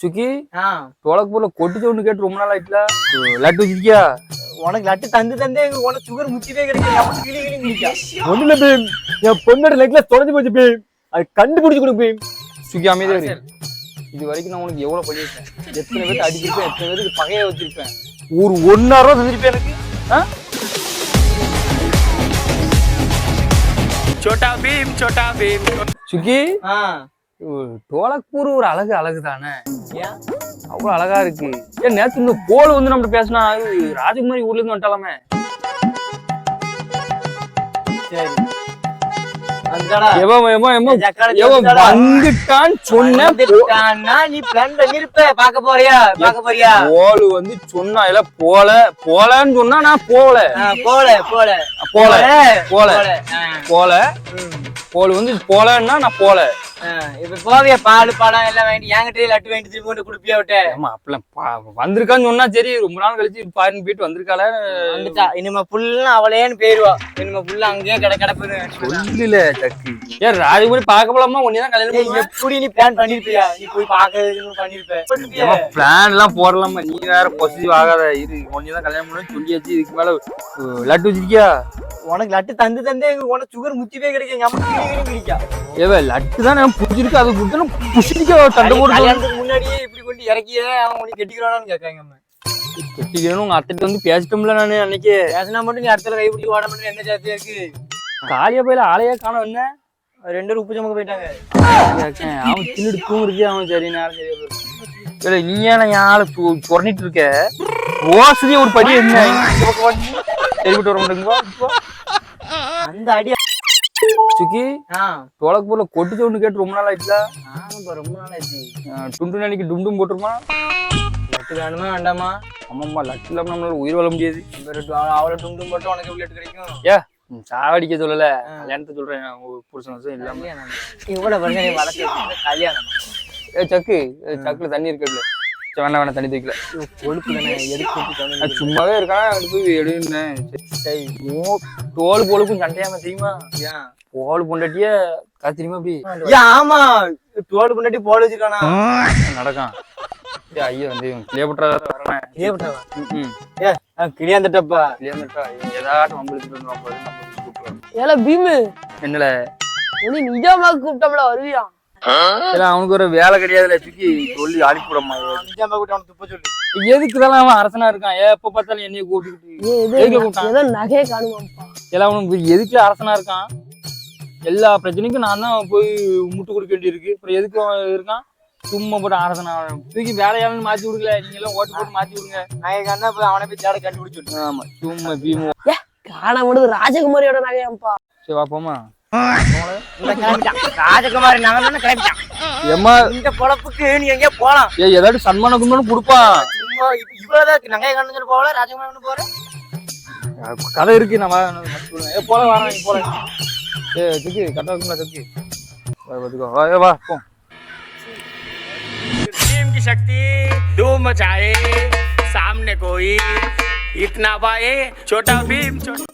சுக்கி ஆ தோலக்கூர்ல கொட்டி சவுண்டு கேட்டு ரொம்ப நாள் ஆயிட்டுல லட்டு வச்சிருக்கியா உனக்கு லட்டு தந்து தந்தே உனக்கு சுகர் முச்சிட்டே கிடைக்கும் எவனும் கிளி கிளி குடிக்கா ஒண்ணுல பீம் என் பொண்ணோட நெக்லஸ் தொலைஞ்சு போச்சு பீம் அது கண்டுபிடிச்சு கொடு பீம் சுக்கி அமைதியா இரு இது வரைக்கும் நான் உனக்கு எவ்வளவு பண்ணியிருப்பேன் எத்தனை பேருக்கு அடிச்சிருப்பேன் எத்தனை பேருக்கு பகைய வச்சிருப்பேன் ஒரு ஒன்னாயிரம் ரூபா செஞ்சிருப்பேன் எனக்கு ஆ? छोटा भीम छोटा भीम சுக்கி ஆ டோலக்பூர் ஒரு அழகு அழகு தானே ஏன்? அவ்வளவு அழகா இருக்கு. ஏன் நேத்து இந்த போல் வந்து நம்ம பேசினா ராஜகுமாரி ஊர்ல இருந்து வந்துட்டாலாமே? சரி. போல் வந்து சொன்னா இல்ல போல போலன்னு சொன்னா நான் போல. போல போல. போல போல போல. போல். வந்து போலன்னா நான் போல. இப்ப போவியா பால் பழம் எல்லாம் வாங்கிட்டு என்கிட்ட லட்டு வாங்கிட்டு திருப்பி கொண்டு குடுப்பியா விட்ட? ஆமா வந்திருக்கான்னு சொன்னா சரி ரொம்ப நாள் கழிச்சு பாருன்னு போயிட்டு வந்திருக்காள. வந்துட்டா. இனிமே புல்லா அவளேன்னு பேருவா இனிமே புல்லா அங்கேயே கடை கிடப்புன்னு இல்ல சக்கு ஏன் ராஜகுமாரி பார்க்க போலாமா ஒன்னே கல்யாணம் ஏய், பண்ணுவேன். எப்படி நீ பிளான் பண்ணிருப்பியா? நீ போய் பாக்குறதுக்கு பண்ணிருப்ப? பிளான் எல்லாம் போடலாமா? நீ வேற பொசிட்டிவ் ஆகாத. இரு ஒன்னே தான் கல்யாணம் பண்ணு சொல்லியாச்சு இதுக்கு மேல லட்டு வச்சிருக்கியா? உனக்கு லட்டு தந்து தந்தே உனக்கு சுகர் முச்சிட்டே கிடைக்கும். குடிக்கா. ஏவே லட்டு தான் நான் புடிச்சிருக்கு. அது கொடுத்தா புடிச்சிருக்க தண்டை போட்டு முன்னாடியே இப்படி கொண்டு இறக்கியே அவன் உனக்கு கெட்டிக்கிறானான்னு கேட்காங்க அம்மா. கெட்டிக்கணும் உங்க வந்து பேசிட்டோம்ல நானு அன்னைக்கு. பேசினா மட்டும் நீ அடுத்த கை மட்டும் என்ன ஜாத்தியா இருக்கு? காலியா போயில ஆளையே காணோம். என்ன? ரெண்டு பேரும் உப்பு சமக்க போயிட்டாங்க. அவன் தின்னுட்டு தூங்குறதுக்கே அவன் சரி நேரம் சரியா போயிருக்கு. இல்ல நீ ஏன் ஆளை புறணிட்டு இருக்க? ரோசதியே ஒரு படி என்ன. சரிப்பட்டு வர மாட்டேங்குவா அந்த அடி சுக்கி ஆ. தோலக்கூர்ல கொட்டி சவுண்டு கேட்டு ரொம்ப நாள் ஆமாப்பா ரொம்ப நாள் ஆச்சு டுண்டு அன்னைக்கு டும்டும் போட்டுருமா? லட்டு வேணுமா வேண்டாமா? ஆமாம்மா லட்டு இல்லாம நம்மளால உயிர் வாழ முடியாது. அவளை டுண்டும் போட்டு உனக்கு லட்டு கிடைக்கும்? ஏ சாவடிக்க சொல்லல. கல்யாணத்தை சொல்றேன் புருஷன் வசம் இல்லாம. இவ்வளவு வருஷம் வளர்த்து கல்யாணம். ஏ சக்கு. சக்குல தண்ணி இருக்குல்ல சரி, வேணாம் வேணாம் தண்ணி தூக்கல. கொழுப்பு எடுத்து சும்மாவே இருக்கான்? போய் எடுன்னேன் சரி தோல் போலுக்கும் சண்டையாம தெரியுமா ஏன்? போல் பொண்டாட்டிய காத்திரியுமா அப்படி ஆமா தோடு முன்னாடி போட வச்சிருக்கானா? நடக்கான் ஏ ஐயா வந்து இவன் கிளியப்பட்டா வரேன் ஏப்பட்டவா ம் ஏ கிளியாந்துட்டப்பா. கிளியப்பட்டா இவன் ஏதாட்டும் நம்மளுக்கு நம்ம ஏல பீமு. என்னல? உனி நிஜாமா கூப்பிட்டோம்ல வருவியா? இல்ல அவனுக்கு ஒரு வேலை கிடையாதுல சுக்கி சொல்லி அனுப்பிவிடமா நிஜாமா கூட அவனுக்கு துப்ப சொல்லு. எதுக்கு தான் அவன் அரசனா இருக்கான்? ஏன் எப்ப பார்த்தாலும் என்னைய கூப்பிட்டுக்கிட்டு ஏ எதுக்கு ஏதோ நகையை காணுமாப்பா எல்லாம் அவனுக்கு எதுக்கு அரசனா இருக்கான்? எல்லா பிரச்சனைக்கும் நான் தான் போய் முட்டு கொடுக்க வேண்டியிருக்கு. அப்புறம் எதுக்கு இருக்கான்? சும்மா போட்டு அரசனா தூக்கி வேலையாளன்னு மாத்தி விடுக்கல நீங்க எல்லாம் ஓட்டு போட்டு மாத்தி விடுங்க நான் கண்ணா போய் அவனை போய் தேட கண்டுபிடிச்சு ஆமா சும்மா பீமு. காண முடியுது ராஜகுமாரியோட நகையாப்பா சரி பாப்போமா ராஜகுமாரி நகை தானே கிளம்பிட்டான். ஏம்மா? இந்த பொழப்புக்கு நீ எங்கேயோ போலாம். ஏ ஏதாட்டு சன்மான கும்பன்னு கொடுப்பான் சும்மா இவ்வளவுதான் நகையை கண்டு சொல்லி போகல ராஜகுமாரி போற? கதை இருக்கு. ஏ போல வரேன் போல ஏ துக்கி கரெக்டா இருக்குங்களா துக்கி வா பாத்துக்கோ வா ஏ, வா போ भीम की शक्ति धूम मचाए सामने कोई इतना पाए छोटा भीम छोटा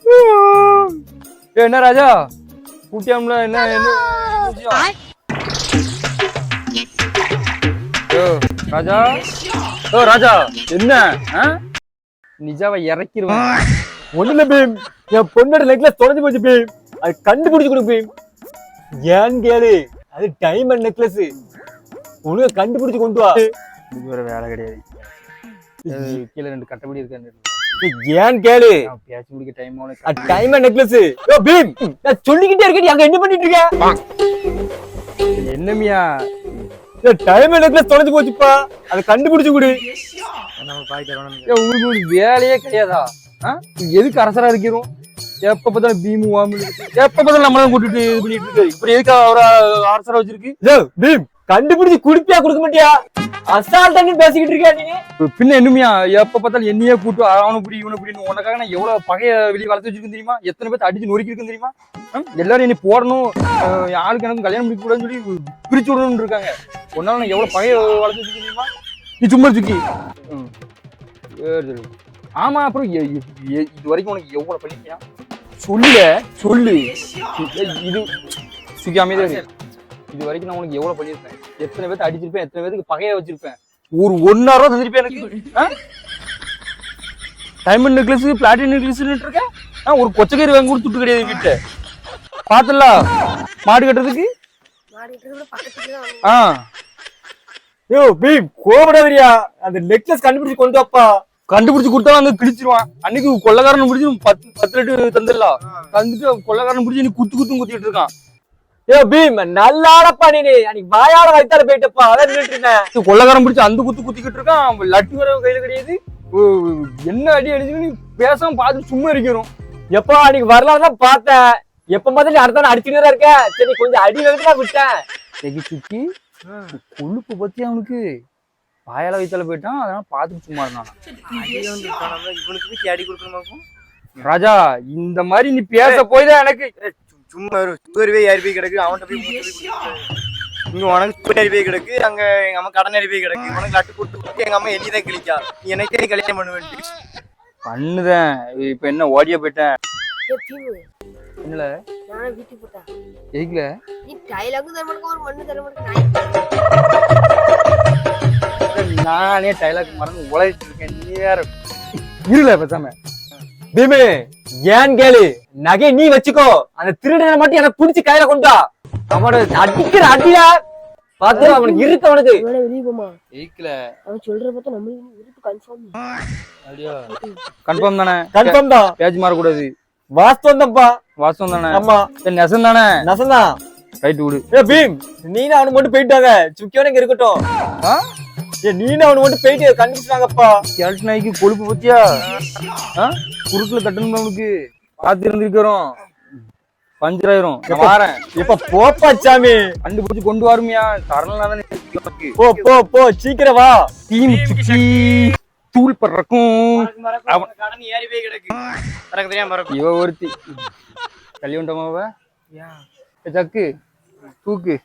ஏ என்ன ராஜா கூட்டியாம்ல என்ன என்ன என்ன விஷயம்? ஓ ராஜா ஓ ராஜா என்ன ஆ? நிஜாவை இறக்கிருவேன் ஒண்ணுல பீம் என் பொண்ணோட நெக்லஸ் தொலைஞ்சு போச்சு பீம் அது கண்டுபிடிச்சு கொடு பீம் ஏன்னு கேளு? அது டைமண்ட் நெக்லஸ் ஒழுங்கா கண்டுபிடிச்சு கொண்டு வா. இது ஒரு வேலை கிடையாது. கீழே ரெண்டு கட்டப்படி இருக்கு. ஏன்னு கேளு? பேச்சு முடிக்க டைம் அது டைமண்ட் நெக்லஸ் ஓ பீம்! நான் சொல்லிக்கிட்டே இருக்கேன் அங்க என்ன பண்ணிட்டு இருக்க? என்னமியா டைமண்ட் நெக்லஸ் தொலைஞ்சு போச்சுப்பா அதை கண்டுபிடிச்சு கொடு. உங்களுக்கு வேலையே கிடையாதா? எதுக்கு அரசரா இருக்கிறோம்? எப்ப பார்த்தாலும் பீமு வாமு எப்ப பார்த்தாலும் நம்மளாம் கூட்டிட்டு இது பண்ணிட்டு இருக்கு. இப்ப எதுக்கு அவர அரசரா வச்சிருக்கு? பீம் கண்டுபிடிச்சு குடுப்பியா கொடுக்க மாட்டியா? அசால்ட்டா பேசிக்கிட்டு இருக்கியா நீ? பின்ன என்னமியா எப்ப பார்த்தாலும் என்னையே கூட்டு அவனை புடி இவனை புடின்னு உனக்காக நான் எவ்வளவு பகைய வெளியே வளர்த்து வச்சிருக்கேன் தெரியுமா? எத்தனை பேர்த்த அடிச்சு நொறுக்கி இருக்குன்னு தெரியுமா? எல்லாரும் என்னை போடணும் அஹ், ஆளுக்கு எனக்கு கல்யாணம் முடிக்க கூடாதுன்னு சொல்லி பிரிச்சு விடணும்னு இருக்காங்க. உன்னால நான் எவ்வளவு பகைய வளர்த்து வச்சிருக்கேன் தெரியுமா? நீ சும்மா சுக்கி. ஆமா அப்புறம் இது வரைக்கும் உனக்கு எவ்வளவு பண்ணிருக்கியா? சொல்லு. ஏய், இது சுக்கி அமைதியா இரு. இது வரைக்கும் நான் உனக்கு எவ்வளவு பண்ணிருப்பேன் எத்தனை பேர்த்த அடிச்சிருப்பேன் எத்தனை பேருக்கு பகைய வச்சிருப்பேன்? ஒரு ஒன்னாயிரம் ரூபா தந்திருப்பேன் எனக்கு? டைமண்ட் நெக்லஸ் பிளாட்டினம் நெக்லஸ் இருக்கேன் ஒரு கொச்சக்கறி வாங்கி கூட துட்டு கிடையாது வீட்டை பாத்துல மாடு கட்டுறதுக்கு? ஆ. யோ பீம் கோபடாதரியா அந்த நெக்லஸ் கண்டுபிடிச்சு கொண்டு வாப்பா. கண்டுபிடிச்சு கொடுத்தாலும் அங்க கிழிச்சிருவான். அன்னைக்கு கொள்ளக்காரன் பிடிச்சி பத்து பத்து லிட்டர் தந்துடலாம் தந்துட்டு கொள்ளக்காரன் பிடிச்சி நீ குத்து குத்தும் குத்திட்டு இருக்கான். யோ பீம் நல்லாடப்பா நீ அன்னைக்கு வாயால வைத்தால போயிட்டப்பா. அதான் இது கொள்ளக்காரன் பிடிச்சி அந்த குத்து குத்திக்கிட்டு இருக்கான். லட்டு வர கையில கிடையாது. ஓ, என்ன அடி அடிச்சு நீ பேசாம பார்த்து சும்மா இருக்கிறோம். எப்பா அன்னைக்கு வரலாம் தான் பார்த்தேன். எப்ப நீ அடுத்த அடிச்சுட்டு இருக்க. சரி கொஞ்சம் அடி வந்து விட்டேன். சுக்கி கொழுப்பு பத்தி அவனுக்கு? வாயால வைத்தால போயிட்டான் அதனால பார்த்துட்டு சும்மா இருந்தான். இவனுக்கு தேடி கொடுக்கணுமாக்கும் ராஜா இந்த மாதிரி நீ பேச போய் தான் எனக்கு சும்மா ஒரு சுகர் போய் ஏறி போய் கிடக்கு அவன்கிட்ட போய். இங்க உனக்கு சுகர் ஏறி கிடக்கு அங்க எங்க அம்மா கடன் ஏறி போய் கிடக்கு உனக்கு லட்டு கொடுத்து கொடுத்து எங்க அம்மா எண்ணி தான் கிழிக்கா. எனக்கே நீ கல்யாணம் பண்ணுவேன் பண்ணுதேன். இப்ப என்ன ஓடியா போயிட்டேன். என்னல? நானே வீட்டுக்கு போட்டேன். எதுக்குல? நீ தர மாட்டேங்க ஒரு மண்ணு தர மாட்டேங்க நானே டைலாக் மறந்து உழைச்சிட்டு இருக்கேன் நீ வேற இருல பேசாம. பீமு ஏன் கேளு? நகை நீ வச்சுக்கோ. அந்த திருடனை மட்டும் எனக்கு பிடிச்சி கையில கொண்டா அவனோட அடிக்கிற அடியில பாத்து அவனுக்கு இருக்கு அவனுக்கு. வெளியே போமா எதுக்குல அவன் சொல்றத பார்த்தா நம்மளுக்கு இருக்கு கன்ஃபார்ம் அப்படியா? கன்ஃபார்ம் தானே. கன்ஃபார்ம் தான். பேச்சு மாறக்கூடாது. வாஸ்தவம் தான்ப்பா. வாசம் தானே. ஆமா. நெசம் தானே. நசந்தான் ரைட் விடு. ஏ பீம் நீனு அவனு மட்டும் போயிட்டாங்க சுக்கியோட இங்க இருக்கட்டும். ஆ? ஏ நீனு அவனு மட்டும் போயிட்டு கண்டுபிடிச்சாங்கப்பா கேல்ட் நாய்க்கு கொழுப்பு பத்தியா? ஆ? குறுக்குல தட்டணும் அவனுக்கு பார்த்து இருந்திருக்கிறோம். பஞ்சர் ஆயிரும் நான் வாரேன். இப்ப போப்பா சாமி? கண்டுபிடிச்சு கொண்டு வருமியா? தரலாம் போ போ போ சீக்கிரம் வா. டீம் சுச்சி தூள் பறக்கும். அவன் கடன் ஏறி போய் கிடக்கு. எனக்கு தெரியாம பறக்கும் இவ ஒருத்தி. கல்யாண்டமாவ சக்கு தூக்கு.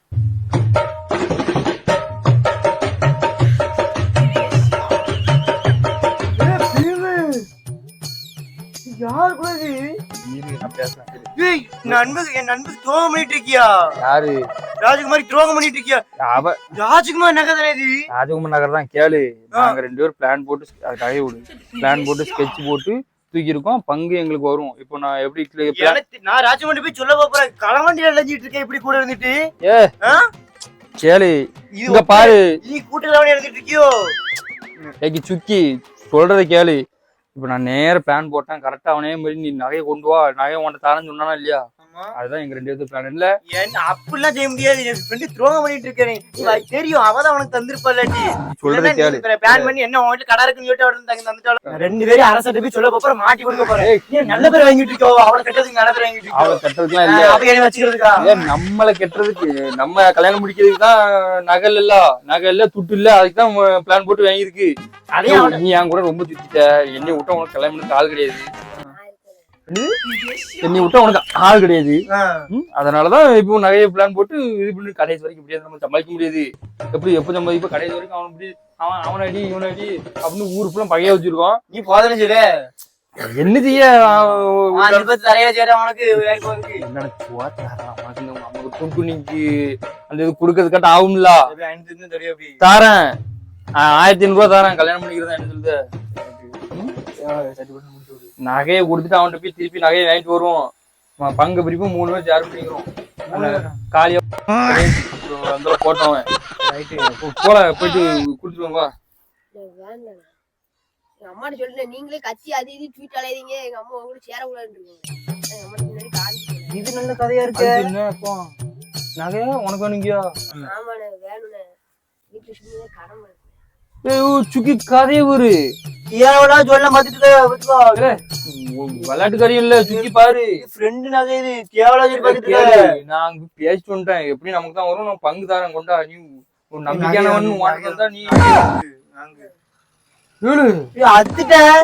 ஏய் நண்புக்கு என் நண்புக்கு துரோகம் பண்ணிட்டு இருக்கியா? யாரு? ராஜகுமாரி துரோகம் பண்ணிட்டு இருக்கியா? அவ ராஜகுமார் நகை தானே இது? ராஜகுமார் நகர் தான் கேளு. நாங்க ரெண்டு பேரும் பிளான் போட்டு அது கதையை விடு. பிளான் போட்டு ஸ்கெட்ச் போட்டு தூக்கி இருக்கோம் பங்கு எங்களுக்கு வரும். இப்போ நான் எப்படி நான் ராஜகுமாரி போய் சொல்ல போறேன். களவண்டியில அலைஞ்சிட்டு இருக்கேன். இப்படி கூட இருந்துட்டு? ஏ? கேளு. இங்க பாரு. நீ கூட்டலவனி இருந்துட்டு இருக்கியோ? ஏக்கி சுக்கி சொல்றதை கேளு. இப்போ நான் நேர பிளான் போட்டேன் கரெக்டா அவனே மாதிரி நீ நகையை கொண்டு வா நகையை உன்ட்ட தரேன்னு சொன்னானா இல்லையா? அதுதான் எங்க ரெண்டு பேருக்கு பிளான் இல்ல ஏன் அப்படிலாம் செய்ய முடியாது. என் ஃப்ரெண்டு துரோகம் பண்ணிட்டு இருக்கேன் தெரியும். அவதான் அவனுக்கு தந்திருப்பாள்லாட்டி சொல்றதை கேளு. பிளான் பண்ணி என்ன உன் வீட்டுல கடை இருக்குன்னு சொல்லிட்டு அவரு தங்க தந்துட்டாலும் ரெண்டு பேரும் அரசு போய் சொல்ல போற மாட்டி கொடுக்க போறேன். நீ நல்ல பேர் வாங்கிட்டு இருக்கோ? அவளை கட்டதுக்கு நல்ல பேர் வாங்கிட்டு அவளை இருக்கோ கட்டுறதுக்குலாம் இல்ல. அவ என்ன வச்சுக்கிறதுக்கா? நம்மளை கெட்டுறதுக்கு நம்ம கல்யாணம் முடிக்கிறதுக்கு தான் நகல் இல்ல. நகை இல்ல துட்டு இல்ல. அதுக்கு தான் பிளான் போட்டு வாங்கியிருக்கு. அதே அவன- நீ என் கூட ரொம்ப சுத்திட்ட என்னை விட்டா உனக்கு கல்யாணம் ஆள் கிடையாது. என்னை விட்டா உனக்கு ஆள் கிடையாது. அதனாலதான் இப்போ நகையை பிளான் போட்டு இது பண்ணி கடைசி வரைக்கும் இப்படியே நம்ம சமாளிக்க முடியாது. எப்படி எப்போ நம்ம இப்போ கடைசி வரைக்கும் அவன் இப்படி அவன் அவன் அடி இவன் அடி அப்படின்னு ஊரு ஃபுல்லா பகையா வச்சிருக்கோம். நீ போதனை சொல்லு என்ன செய்ய? அந்த இது கொடுக்கறதுக்காட்ட ஆகும்ல தாரேன். ஆயிரத்தி ஐநூறு ரூபா தாரேன். கல்யாணம் பண்ணிக்கிறதா என்ன சொல்லுது? நகையை கொடுத்துட்டு அவன்கிட்ட போய் திருப்பி நகையை வாங்கிட்டு வருவோம். பங்கு பிரிப்பும் மூணு பேர் ஷேர் பண்ணிக்கிறோம். காலியா அந்த போட்டவன் போல போயிட்டு கொடுத்துருவோம் வா எங்க அம்மாட்ட சொல்லிட்டேன் நீங்களே கத்தி அது இது ட்வீட் எங்க அம்மா உங்க கூட முன்னாடி காமிச்சு இது நல்ல கதையா இருக்கு. நகையா உனக்கு வேணுங்கயா? ஆமாண்ணே வேணுண்ணே சும்மா ஏய் சுக்கி கதையை ஒரு ஏவடா சொல்ல மாத்திட்டு விளையாட்டுக்காரியும் இல்ல சுக்கி பாரு. ஃப்ரெண்டு நகை இது கேவலா சொல்லி பாத்துட்டு நான் அங்க பேசிட்டு வந்துட்டேன். எப்படி நமக்கு தான் வரும்? நான் பங்கு தாரேன் கொண்டா. நீ ஒரு நம்பிக்கையானவன் உனக்கு வந்தா நீ அத்துட்டேன்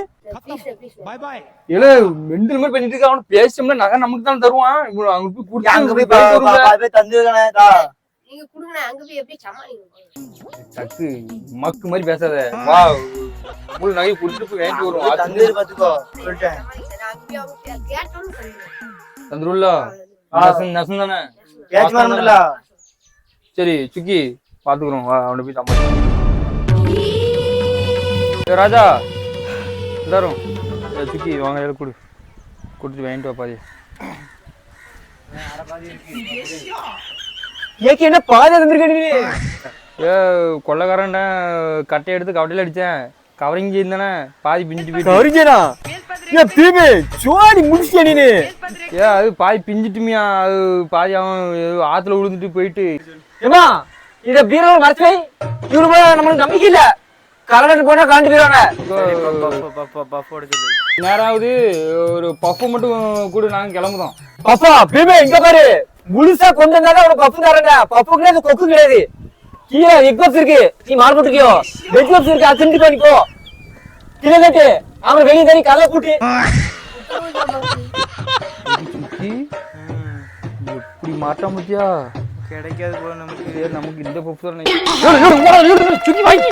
மெண்டல் மாதிரி பண்ணிட்டு இருக்க. அவன் பேசிட்டோம்னா நகை நமக்கு தான் தருவான். அங்க போய் அங்க. போய் தந்துருக்கானே நீங்க கொடுங்கண்ணே அங்க போய் எப்படி சமாளிங்க. சக்கு மக்கு மாதிரி பேசாத. வா முழு நகை கொடுத்துட்டு போய் வாங்கிட்டு வரும் அது தந்துரு பாத்துக்கோ சொல்லிட்டேன். தானே? மாறல சரி சுக்கி பாத்துக்கிறோம் வா அவனை போய் சமாளி ராஜா. எல்லாரும் சுக்கி வாங்க எல்லாம் கொடு. கொடுத்துட்டு வாங்கிட்டு வா பாதி. ஏக்கி என்ன பாதை தந்திருக்க நீ? ஏ கொள்ளக்காரன்டா கட்டை எடுத்து கவட்டையில் அடித்தேன் கவரிங் செய்தானே பாதி பிஞ்சிட்டு போயிட்டு. கரிஜனா ஏ பீமே சோடி முடிச்சியா நீ ஏ அது பாதி பிஞ்சிட்டுமியா அது பாதி அவன் ஆத்துல விழுந்துட்டு போயிட்டு. ஏமா இத பீரோ மறைச்சு இவரு போய் நம்மளுக்கு நம்பிக்கை இல்ல. கலந்து போனா காண்டு போயிருவாங்க நேராவது ஒரு பஃப் மட்டும் கூட நாங்கள் கிளம்புதோம். பப்பா பீமே இங்க பாரு. முழுசா கொண்டு வந்தாதான் உனக்கு பப்பு தரேங்க பப்பு கிடையாது கொக்கு கிடையாது. கீழே எக் பப்ஸ் இருக்கு. நீ மால் போட்டுக்கியோ. வெஜ் பப்ஸ் இருக்கு? அது திண்டு பண்ணிக்கோ கீழே கேட்டு அவன் வெளியே தண்ணி கல்ல கூட்டி சுக்கி எப்படி மாட்டாம பத்தியா கிடைக்காது போல நமக்கு. நமக்கு இந்த தான் சுத்தி வாங்கி.